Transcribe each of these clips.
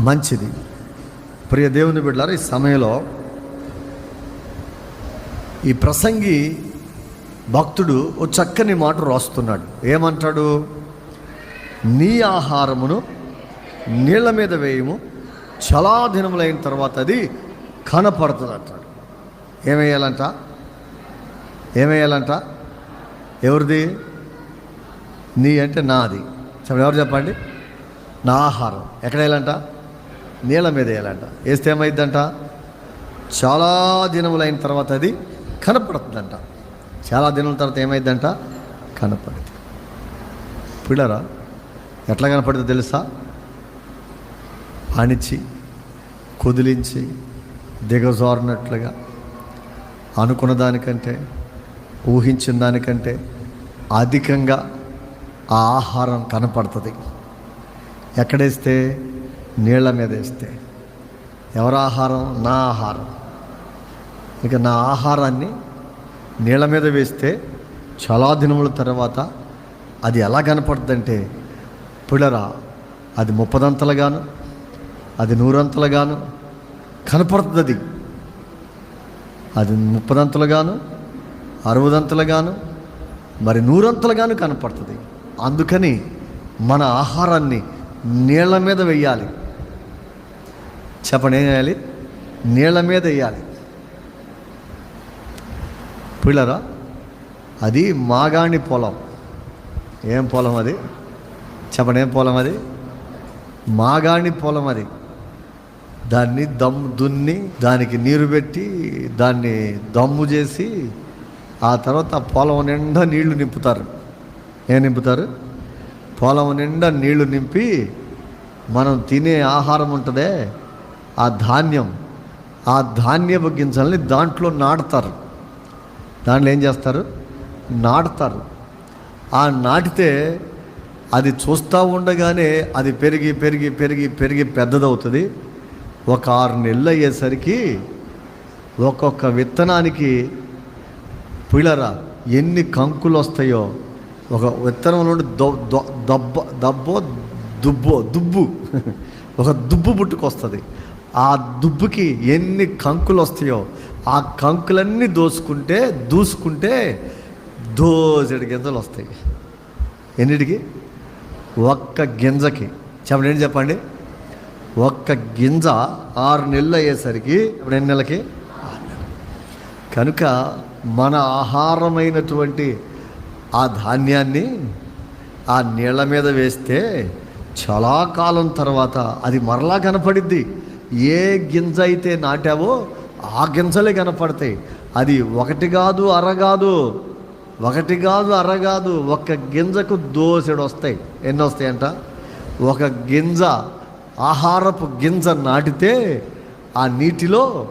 మంచిది. ప్రియ దేవుని బిడ్డారు ఈ సమయంలో ఈ ప్రసంగి భక్తుడు ఓ చక్కని మాట రాస్తున్నాడు. ఏమంటాడు? నీ ఆహారమును నీళ్ళ మీద వేయము చాలా దినములైన తర్వాత అది కనపడుతుంది అంటాడు. ఏమేయాలంట? ఏమేయాలంట? ఎవరిది? నీ అంటే నాది. చెప్పండి ఎవరు చెప్పండి? నా ఆహారం. ఎక్కడ వేయాలంట? నీళ్ళ మీద వేయాలంట. వేస్తే ఏమైందంట చాలా దినములైన తర్వాత అది కనపడుతుందంట. చాలా దినముల తర్వాత ఏమైందంట కనపడుతుంది. పిల్లరా ఎట్లా కనపడుతుందో తెలుసా? అణిచి కుదిలించి దిగజారినట్లుగా అనుకున్న దానికంటే ఊహించిన దానికంటే అధికంగా ఆ ఆహారం కనపడుతుంది. ఎక్కడేస్తే నీళ్ళ మీద వేస్తే. ఎవరి ఆహారం? నా ఆహారం. ఇక నా ఆహారాన్ని నీళ్ళ మీద వేస్తే చాలా దినముల తర్వాత అది ఎలా కనపడుతుందంటే పిల్లరా అది ముప్పదంతలుగాను అది నూరంతలుగాను కనపడుతుంది. అది అది ముప్పదంతలుగాను అరవదంతలుగాను మరి నూరంతలుగాను కనపడుతుంది. అందుకని మన ఆహారాన్ని నీళ్ళ మీద వెయ్యాలి చెప్పండి ఏం చేయాలి? నీళ్ళ మీద వేయాలి. పిల్లరా అది మాగాణి పొలం. ఏం పొలం అది? చెప్పండి ఏం పొలం అది? మాగాణి పొలం అది. దాన్ని దమ్ము దున్ని దానికి నీరు పెట్టి దాన్ని దమ్ము చేసి ఆ తర్వాత పొలం నిండా నీళ్ళు నింపుతారు. ఏం నింపుతారు? పొలం నిండా నీళ్ళు నింపి మనం తినే ఆహారం ఉంటుందే ఆ ధాన్యం ఆ ధాన్యపు గింజల్ని దాంట్లో నాటుతారు. దాంట్లో ఏం చేస్తారు? నాటుతారు. ఆ నాటితే అది చూస్తూ ఉండగానే అది పెరిగి పెరిగి పెరిగి పెరిగి పెద్దదవుతుంది. ఒక ఆరు నెలలు అయ్యేసరికి ఒక్కొక్క విత్తనానికి పిల్లరా ఎన్ని కంకులు వస్తాయో ఒక విత్తనం నుండి దొ- దబ్బో దుబ్బో దుబ్బు ఒక దుబ్బు పుట్టుకొస్తుంది. ఆ దుబ్బుకి ఎన్ని కంకులు వస్తాయో ఆ కంకులన్నీ దోసుకుంటే దూసుకుంటే దోసెడు గింజలు వస్తాయి. ఎన్నిటికి? ఒక్క గింజకి. చెప్పండి ఏంటి చెప్పండి? ఒక్క గింజ ఆరు నెలలు అయ్యేసరికి ఇప్పుడు ఎన్ని నెలలకి? కనుక మన ఆహారమైనటువంటి ఆ ధాన్యాన్ని ఆ నీళ్ళ మీద వేస్తే చాలా కాలం తర్వాత అది మరలా కనపడిద్ది. ఏ గింజ అయితే నాటావో ఆ గింజలే కనపడతాయి. అది ఒకటి కాదు అర కాదు. ఒకటి కాదు అర కాదు. ఒక గింజకు దోసెడు వస్తాయి ఎన్ని వస్తాయంట ఒక గింజ ఆహారపు గింజ నాటితే ఆ నీటిలో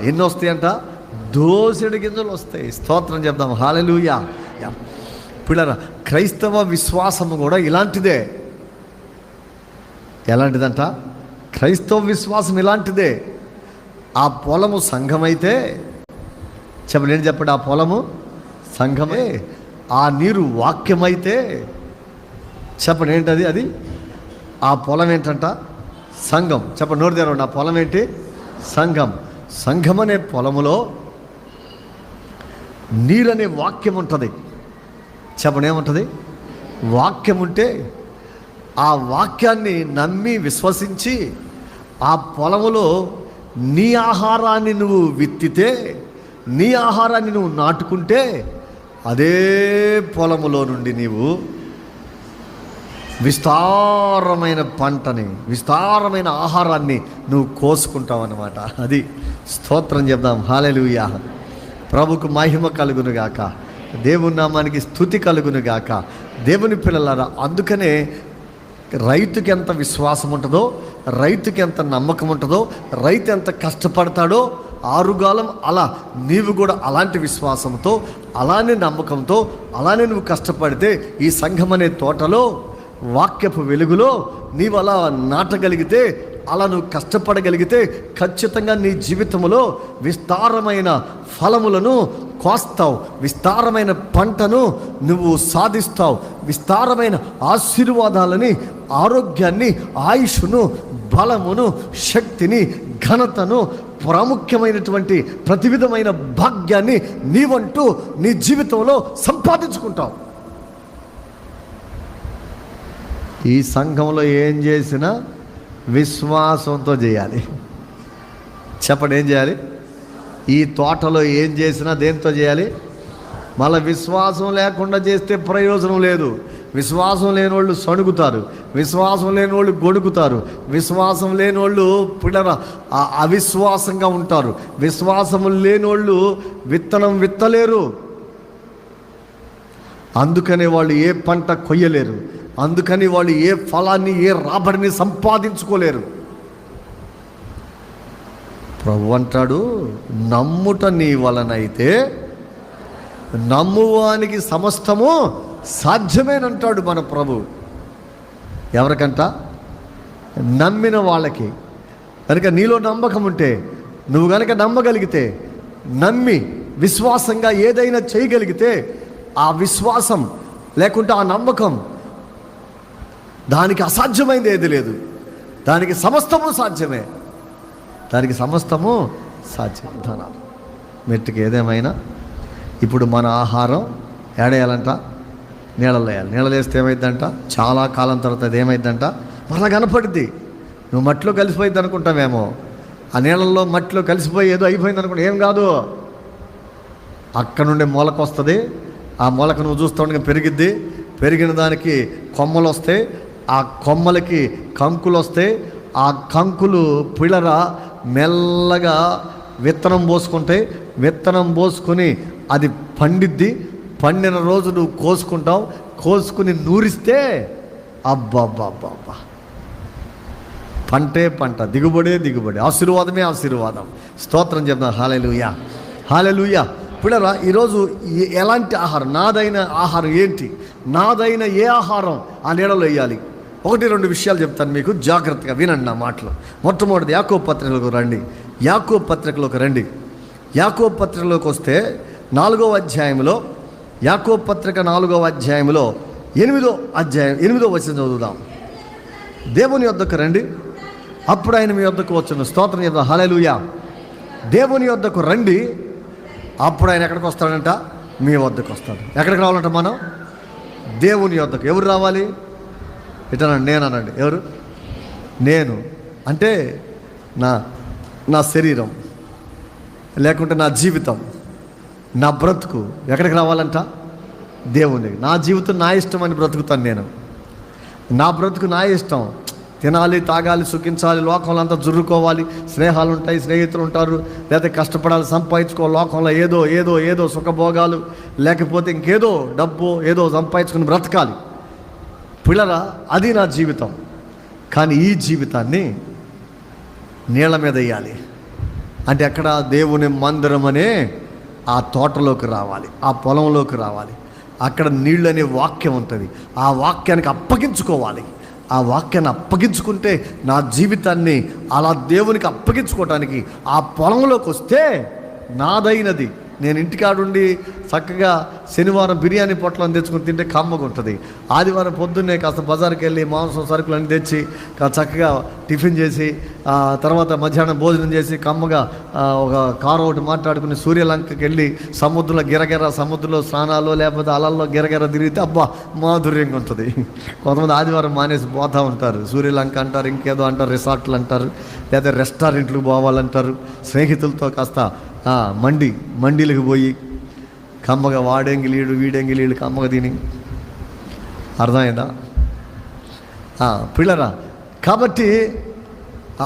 ఎన్ని వస్తాయంట దోసెడు గింజలు వస్తాయి స్తోత్రం చెప్దాం. హాలెలూయా. పిల్లరా క్రైస్తవ విశ్వాసము కూడా ఇలాంటిదే. ఎలాంటిదంట? క్రైస్తవ విశ్వాసం ఇలాంటిదే. ఆ పొలము సంఘమైతే చెప్పండి చెప్పండి? ఆ పొలము సంఘమే ఆ నీరు వాక్యమైతే చెప్పండి ఏంటది అది? ఆ పొలం ఏంటంట? సంఘం. చెప్పండి నోరు తెరవండి. ఆ పొలం ఏంటి? సంఘం. సంఘం అనే పొలములో నీరనే వాక్యం ఉంటుంది చెప్పండి ఏముంటుంది? వాక్యం ఉంటే ఆ వాక్యాన్ని నమ్మి విశ్వసించి ఆ పొలములో నీ ఆహారాన్ని నువ్వు విత్తితే నీ ఆహారాన్ని నువ్వు నాటుకుంటే అదే పొలములో నుండి నీవు విస్తారమైన పంటని విస్తారమైన ఆహారాన్ని నువ్వు కోసుకుంటావు అనమాట అది స్తోత్రం చెప్దాం. హాలెలుయా ప్రభుకు మహిమ కలుగును గాక. దేవుని నామానికి స్థుతి కలుగును గాక. దేవుని పిల్లలారా అందుకనే రైతుకి ఎంత విశ్వాసం ఉంటుందో రైతుకి ఎంత నమ్మకం ఉంటుందో రైతు ఎంత కష్టపడతాడో ఆరుగాలం అలా నీవు కూడా అలాంటి విశ్వాసంతో అలానే నమ్మకంతో అలానే నువ్వు కష్టపడితే ఈ సంఘం అనే తోటలో వాక్యపు వెలుగులో నీవు అలా నాటగలిగితే అలా నువ్వు కష్టపడగలిగితే ఖచ్చితంగా నీ జీవితంలో విస్తారమైన ఫలములను కోస్తావు విస్తారమైన పంటను నువ్వు సాధిస్తావు విస్తారమైన ఆశీర్వాదాలని ఆరోగ్యాన్ని ఆయుష్ను బలమును శక్తిని ఘనతను ప్రాముఖ్యమైనటువంటి ప్రతి విధమైన భాగ్యాన్ని నీవంటూ నీ జీవితంలో సంపాదించుకుంటావు. ఈ సంఘంలో ఏం చేసినా విశ్వాసంతో చేయాలి. చెప్పండి ఏం చేయాలి? ఈ తోటలో ఏం చేసినా దేంతో చేయాలి? మళ్ళీ విశ్వాసం లేకుండా చేస్తే ప్రయోజనం లేదు. విశ్వాసం లేని వాళ్ళు సణుగుతారు విశ్వాసం లేని వాళ్ళు గొడుగుతారు విశ్వాసం లేని వాళ్ళు పిల్లర అవిశ్వాసంగా ఉంటారు. విశ్వాసం లేని వాళ్ళు విత్తనం విత్తలేరు. అందుకనే వాళ్ళు ఏ పంట కొయ్యలేరు. అందుకని వాళ్ళు ఏ ఫలాన్ని ఏ రాబడిని సంపాదించుకోలేరు. ప్రభు అంటాడు నమ్ముట నీ వలనైతే నమ్మువానికి సమస్తము సాధ్యమేనంటాడు మన ప్రభు. ఎవరికంట? నమ్మిన వాళ్ళకి. కనుక నీలో నమ్మకం ఉంటే నువ్వు కనుక నమ్మగలిగితే నమ్మి విశ్వాసంగా ఏదైనా చేయగలిగితే ఆ విశ్వాసం లేకుంటే ఆ నమ్మకం దానికి అసాధ్యమైంది ఏది లేదు. దానికి సమస్తము సాధ్యమే. దానికి సమస్తము సాధ్యం. ధనాలు. మెట్టుకి ఏదేమైనా ఇప్పుడు మన ఆహారం ఏడేయాలంట? నీళ్ళలో వేయాలి. నీళ్ళలో వేస్తే ఏమైందంట చాలా కాలం తర్వాత అది ఏమైందంట మరలా కనపడుద్ది. నువ్వు మట్టిలో కలిసిపోయింది అనుకుంటామేమో ఆ నీళ్ళల్లో మట్టిలో కలిసిపోయి ఏదో అయిపోయింది అనుకుంటా ఏం కాదు. అక్కడ నుండి మొలక వస్తుంది ఆ మొలక నువ్వు చూస్తూ ఉండగా పెరిగిద్ది. పెరిగిన దానికి కొమ్మలు వస్తాయి ఆ ఆ కొమ్మలకి కంకులు వస్తాయి ఆ కంకులు పిల్లర మెల్లగా విత్తనం పోసుకుంటాయి విత్తనం పోసుకొని అది పండిద్ది. పండిన రోజు నువ్వు కోసుకుంటావు. కోసుకుని నూరిస్తే అబ్బాబ్బాబ్బా పంటే పంట దిగుబడే దిగుబడి. ఆశీర్వాదమే ఆశీర్వాదం. స్తోత్రం చెప్తాను హాలెలుయా. హాలెలుయా. పిల్లరా ఈరోజు ఎలాంటి ఆహారం? నాదైన ఆహారం ఏంటి? నాదైన ఏ ఆహారం? ఆ నీడలో వేయాలి. ఒకటి రెండు విషయాలు చెప్తాను మీకు. జాగ్రత్తగా వినండి నా మాటలు. మొట్టమొదటి యాకో పత్రికలకు రండి. యాకో పత్రికలోకి రండి. యాకో పత్రికలోకి వస్తే నాలుగో అధ్యాయంలో యాకో పత్రిక నాలుగవ అధ్యాయంలో ఎనిమిదో అధ్యాయం ఎనిమిదో వచ్చిన చదువుదాం. దేవుని వద్దకు రండి. అప్పుడు ఆయన మీ వద్దకు వచ్చును. స్తోత్రం చెప్తాం హలలుయా దేవుని వద్దకు రండి. అప్పుడు ఆయన ఎక్కడికి వస్తాడంట? మీ వద్దకు వస్తాడు. ఎక్కడికి రావాలంట మనం? దేవుని వద్దకు ఎవరు రావాలి? ఇటనండి నేను అనండి ఎవరు? నేను. అంటే నా నా శరీరం లేకుంటే నా జీవితం నా బ్రతుకు ఎక్కడికి రావాలంట? దేవుని నా జీవితం నా ఇష్టం అని బ్రతుకుతాను నేను. నా బ్రతుకు నా ఇష్టం. తినాలి తాగాలి సుఖించాలి లోకంలో అంతా జుర్రుకోవాలి. స్నేహాలు ఉంటాయి స్నేహితులు ఉంటారు లేదా కష్టపడాలి సంపాదించుకోవాలి లోకంలో ఏదో ఏదో ఏదో సుఖభోగాలు. లేకపోతే ఇంకేదో డబ్బు ఏదో సంపాదించుకుని బ్రతకాలి. పిల్లరా అది నా జీవితం. కానీ ఈ జీవితాన్ని నీళ్ళ మీద వేయాలి. అంటే అక్కడ దేవుని మందిరం అనే ఆ తోటలోకి రావాలి ఆ పొలంలోకి రావాలి. అక్కడ నీళ్ళు అనే వాక్యం ఉంటుంది. ఆ వాక్యానికి అప్పగించుకోవాలి. ఆ వాక్యాన్ని అప్పగించుకుంటే నా జీవితాన్ని అలా దేవునికి అప్పగించుకోవటానికి ఆ పొలంలోకి వస్తే నాదైనది. నేను ఇంటికాడుండి చక్కగా శనివారం బిర్యానీ పొట్లను తెచ్చుకుని తింటే కమ్మగా ఉంటుంది. ఆదివారం పొద్దున్నే కాస్త బజార్కి వెళ్ళి మాంసం సరుకులు తెచ్చి చక్కగా టిఫిన్ చేసి తర్వాత మధ్యాహ్నం భోజనం చేసి కమ్మగా ఒక కారు ఒకటి మాట్లాడుకుని సూర్యలంకకి వెళ్ళి సముద్రంలో గిరగిర సముద్రంలో స్నానాలు లేకపోతే అలల్లో గిరగిర తిరిగితే అబ్బా మాధుర్యంగా ఉంటుంది. కొంతమంది ఆదివారం మానేసి పోతూ ఉంటారు. సూర్యలంక అంటారు ఇంకేదో అంటారు రిసార్ట్లు అంటారు లేదా రెస్టారెంట్లకు పోవాలంటారు. స్నేహితులతో కాస్త మండి మండీలకు పోయి కమ్మగా వాడెంగిలీడు వీడెంగిలీడు కమ్మగా తిని. అర్థమైందా? పిల్లరా కాబట్టి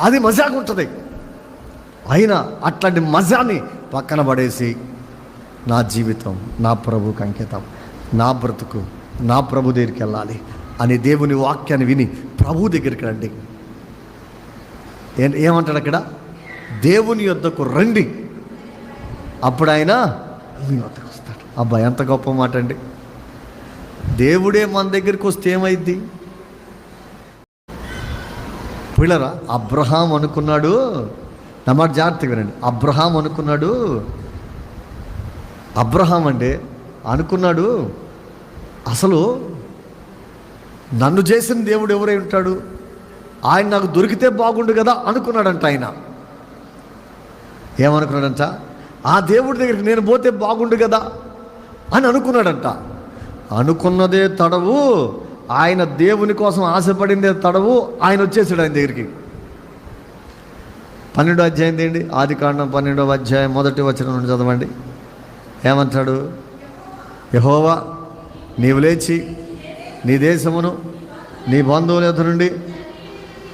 అది మజాగా ఉంటుంది. అయినా అట్లాంటి మజాని పక్కన పడేసి నా జీవితం నా ప్రభుకి అంకితం నా బ్రతుకు నా ప్రభు దగ్గరికి వెళ్ళాలి అని దేవుని వాక్యాన్ని విని ప్రభు దగ్గరికి రండి. ఏమంటాడు అక్కడ? దేవుని యొద్దకు రండి. అప్పుడు ఆయన మీ వద్దకు వస్తాడు. అబ్బాయి ఎంత గొప్ప మాట అండి దేవుడే మన దగ్గరికి వస్తే ఏమైద్ది? పిల్లరా అబ్రహాం అనుకున్నాడు. నా మాట జాగ్రత్తగా వినండి. అబ్రహాం అనుకున్నాడు. అబ్రహాం అంటే అనుకున్నాడు. అసలు నన్ను చేసిన దేవుడు ఎవరై ఉంటాడు? ఆయన నాకు దొరికితే బాగుండు కదా అనుకున్నాడంట ఆయన. ఏమనుకున్నాడంట? ఆ దేవుడి దగ్గరికి నేను పోతే బాగుండు కదా అని అనుకున్నాడంట. అనుకున్నదే తడవు ఆయన దేవుని కోసం ఆశపడిందే తడవు ఆయన వచ్చేసాడు ఆయన దగ్గరికి. పన్నెండో అధ్యాయం ఏంటి ఆది కాండం పన్నెండవ అధ్యాయం మొదటి వచనం నుండి చదవండి. ఏమంటాడు? యహోవా నీవు లేచి నీ దేశమును నీ బంధువుల యొద్ద నుండి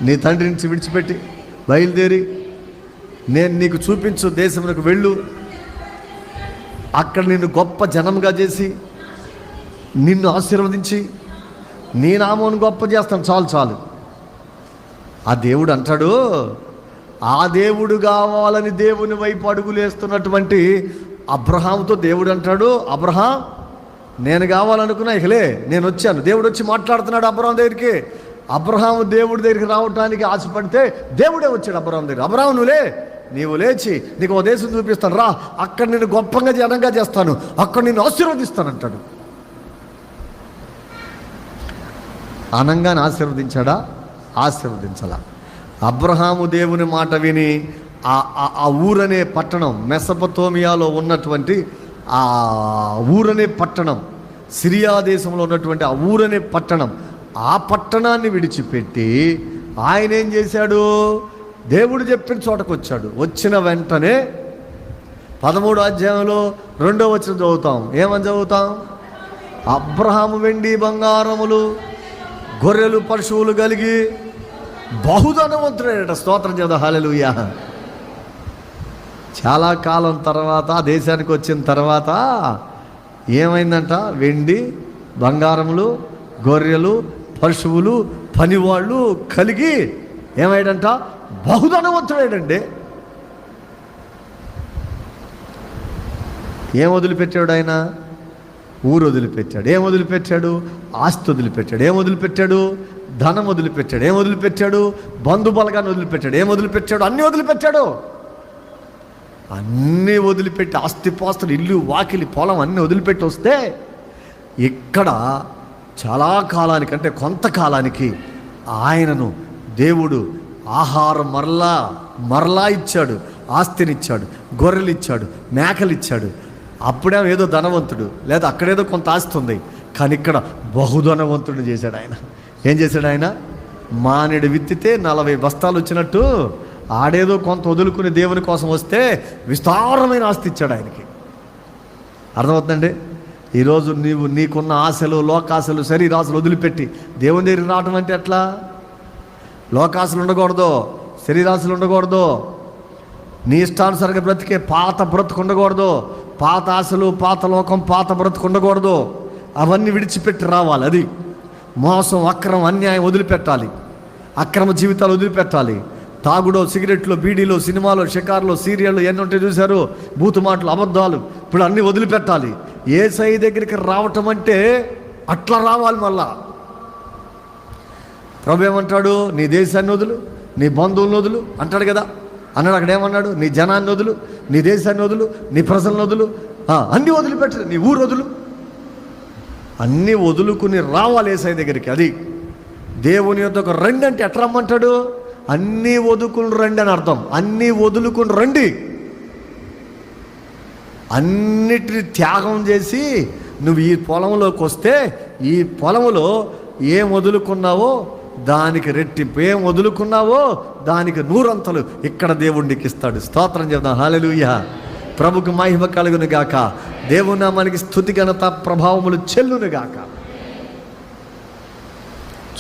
నీ తండ్రి నుంచి విడిచిపెట్టి బయలుదేరి నేను నీకు చూపించు దేశమునకు వెళ్ళు. అక్కడ నిన్ను గొప్ప జనంగా చేసి నిన్ను ఆశీర్వదించి నీ నామమును గొప్ప చేస్తాను. చాలు చాలు. ఆ దేవుడు అంటాడు ఆ దేవుడు కావాలని దేవుని వైపు అడుగులేస్తున్నటువంటి అబ్రహాంతో దేవుడు అంటాడు అబ్రహాం నేను కావాలనుకున్నా ఇకలే నేను వచ్చాను. దేవుడు వచ్చి మాట్లాడుతున్నాడు అబ్రహాం దగ్గరికి. అబ్రహాం దేవుడి దగ్గరికి రావడానికి ఆశపడితే దేవుడే వచ్చాడు అబ్రహాం దగ్గర అబ్రహాం నువ్వులే నీవు లేచి నీకు ఓ దేశం చూపిస్తాను. రా అక్కడ నేను గొప్పగా జనంగా చేస్తాను. అక్కడ నేను ఆశీర్వదిస్తాను అంటాడు అనంగానే ఆశీర్వదించాడా? ఆశీర్వదించాలా. అబ్రహాము దేవుని మాట విని ఆ ఆ- ఆ ఊరనే పట్టణం మెసపతోమియాలో ఉన్నటువంటి ఆ ఊరనే పట్టణం సిరియా దేశంలో ఉన్నటువంటి ఆ ఊరనే పట్టణం ఆ పట్టణాన్ని విడిచిపెట్టి ఆయన ఏం చేశాడు? దేవుడు చెప్పిన చోటకు వచ్చాడు. వచ్చిన వెంటనే పదమూడు అధ్యాయంలో రెండో వచ్చిన చదువుతాం. ఏమని చదువుతాం? అబ్రహాము వెండి బంగారములు గొర్రెలు పశువులు కలిగి బహుధనవంతుడేట స్తోత్రం చేద్దాం. హాలెలుయా చాలా కాలం తర్వాత ఆ దేశానికి వచ్చిన తర్వాత ఏమైందంట? వెండి బంగారములు గొర్రెలు పశువులు పనివాళ్ళు కలిగి ఏమైందంట బహుధనవంతుడేడండి ఏం వదిలిపెట్టాడు ఆయన? ఊరు వదిలిపెట్టాడు. ఏం వదిలిపెట్టాడు? ఆస్తి వదిలిపెట్టాడు. ఏం వదిలిపెట్టాడు? ధనం వదిలిపెట్టాడు. ఏం వదిలిపెట్టాడు? బంధుబలగాన్ని వదిలిపెట్టాడు. ఏం వదిలిపెట్టాడు? అన్నీ వదిలిపెట్టాడు. అన్నీ వదిలిపెట్టి ఆస్తిపాస్తులు ఇల్లు వాకిలి పొలం అన్నీ వదిలిపెట్టి వస్తే ఇక్కడ చాలా కాలానికి అంటే కొంతకాలానికి ఆయనను దేవుడు ఆహారం మరలా మరలా ఇచ్చాడు ఆస్తినిచ్చాడు గొర్రెలు ఇచ్చాడు మేకలు ఇచ్చాడు అప్పుడేమో ఏదో ధనవంతుడు లేదా అక్కడేదో కొంత ఆస్తి ఉంది. కానీ ఇక్కడ బహుధనవంతుడు చేశాడు ఆయన. ఏం చేశాడు ఆయన? మానేడు విత్తితే నలభై బస్తాలు వచ్చినట్టు ఆడేదో కొంత వదులుకుని దేవుని కోసం వస్తే విస్తారమైన ఆస్తి ఇచ్చాడు ఆయనకి. అర్థమవుతుందండి? ఈరోజు నీవు నీకున్న ఆశలు లోకాశలు శరీరాశలు వదిలిపెట్టి దేవుని దగ్గరికి రావటం అంటే ఎట్లా? లోకాశలు ఉండకూడదు శరీరాశలు ఉండకూడదు. నీ ఇష్టానుసారంగా బ్రతికే పాత బ్రతుకు ఉండకూడదు. పాత ఆశలు పాత లోకం పాత బ్రతుకు ఉండకూడదు. అవన్నీ విడిచిపెట్టి రావాలి అది. మోసం అక్రమం అన్యాయం వదిలిపెట్టాలి. అక్రమ జీవితాలు వదిలిపెట్టాలి. తాగుడో సిగరెట్లు బీడీలో సినిమాలో షికార్లో సీరియళ్ళు ఎన్ని ఉంటే చూశారు? బూతు మాటలు అబద్ధాలు. ఇప్పుడు అన్నీ వదిలిపెట్టాలి. ఏ సై దగ్గరికి రావటం అంటే అట్లా రావాలి మళ్ళా. ప్రభు ఏమంటాడు? నీ దేశాన్ని వదులు నీ బంధువులను వదులు అంటాడు కదా. అన్నాడు అక్కడ ఏమన్నాడు? నీ జనాన్ని వదులు నీ దేశాన్ని వదులు నీ ప్రజలను వదులు. అన్ని అన్నీ వదిలిపెట్టు నీ ఊరు వదులు. అన్నీ వదులుకుని రావాలి ఏసై దగ్గరికి. అది దేవుని యొక్క ఒక రండి అంటే ఎట్లా రమ్మంటాడు? అన్నీ వదుకుని రండి అని అర్థం. అన్నీ వదులుకుని రండి. అన్నిటిని త్యాగం చేసి నువ్వు ఈ పొలంలోకి వస్తే ఈ పొలంలో ఏం వదులుకున్నావో దానికి రెట్టింపు ఏం వదులుకున్నావో దానికి నూరంతలు ఇక్కడ దేవుడికి ఇస్తాడు. స్తోత్రం చెప్దాం హాలెలుయ్య ప్రభుకు మహిమ కలుగును గాక. దేవుని మనకి స్థుతి ఘనత ప్రభావములు చెల్లును గాక.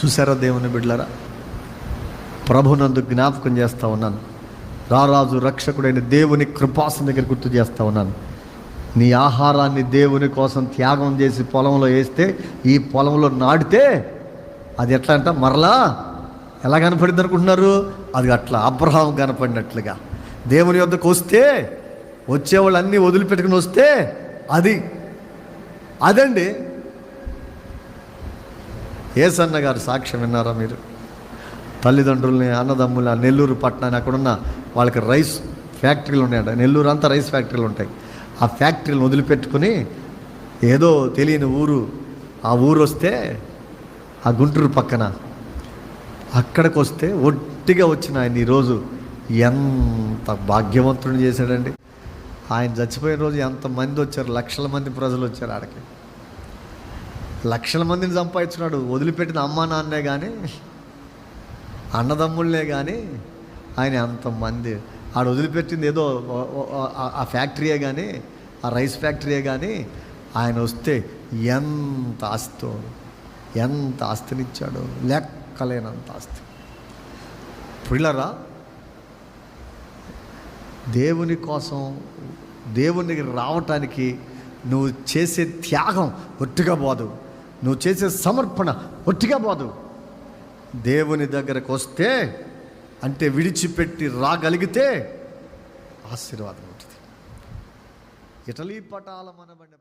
చూసారా దేవుని బిడ్లరా ప్రభునందు జ్ఞాపకం చేస్తా ఉన్నాను. రారాజు రక్షకుడైన దేవుని కృపాసన దగ్గర గుర్తు చేస్తా ఉన్నాను. నీ ఆహారాన్ని దేవుని కోసం త్యాగం చేసి పొలంలో వేస్తే ఈ పొలంలో నాటితే అది ఎట్లా అంట మరలా ఎలా కనపడింది అనుకుంటున్నారు? అది అట్లా అబ్రహాం కనపడినట్లుగా. దేవుని యొద్దకు వస్తే వచ్చేవాళ్ళు అన్నీ వదిలిపెట్టుకుని వస్తే అది. అదండి. ఏసన్న గారు సాక్ష్యం విన్నారా మీరు? తల్లిదండ్రుల్ని అన్నదమ్ముల నెల్లూరు పట్టణాన్ని అక్కడున్న వాళ్ళకి రైస్ ఫ్యాక్టరీలు ఉన్నాయంట. నెల్లూరు అంతా రైస్ ఫ్యాక్టరీలు ఉంటాయి. ఆ ఫ్యాక్టరీలను వదిలిపెట్టుకుని ఏదో తెలియని ఊరు ఆ ఊరు వస్తే ఆ గుంటూరు పక్కన. అక్కడికి వస్తే ఒట్టిగా వచ్చిన ఆయన ఈరోజు ఎంత భాగ్యవంతుడిని చేశాడండి. ఆయన చచ్చిపోయిన రోజు ఎంతమంది వచ్చారు లక్షల మంది ప్రజలు వచ్చారు ఆడకి. లక్షల మందిని సంపాదించున్నాడు వదిలిపెట్టిన అమ్మా నాన్నే కానీ అన్నదమ్ముళ్ళే కానీ ఆయన ఎంతమంది ఆడ వదిలిపెట్టింది ఏదో ఆ- ఆ ఫ్యాక్టరీయే కానీ ఆ రైస్ ఫ్యాక్టరీయే కానీ ఆయన వస్తే ఎంత ఆస్తో ఎంత ఆస్తినిచ్చాడో లెక్కలేనంత ఆస్తి. పిల్లరా దేవుని కోసం దేవుని దగ్గర రావటానికి నువ్వు చేసే త్యాగం ఒట్టిగా పోదు. నువ్వు చేసే సమర్పణ ఒట్టిగా పోదు. దేవుని దగ్గరకు వస్తే అంటే విడిచిపెట్టి రాగలిగితే ఆశీర్వాదం ఉంటుంది. ఇటలీ పటాల మనబడిన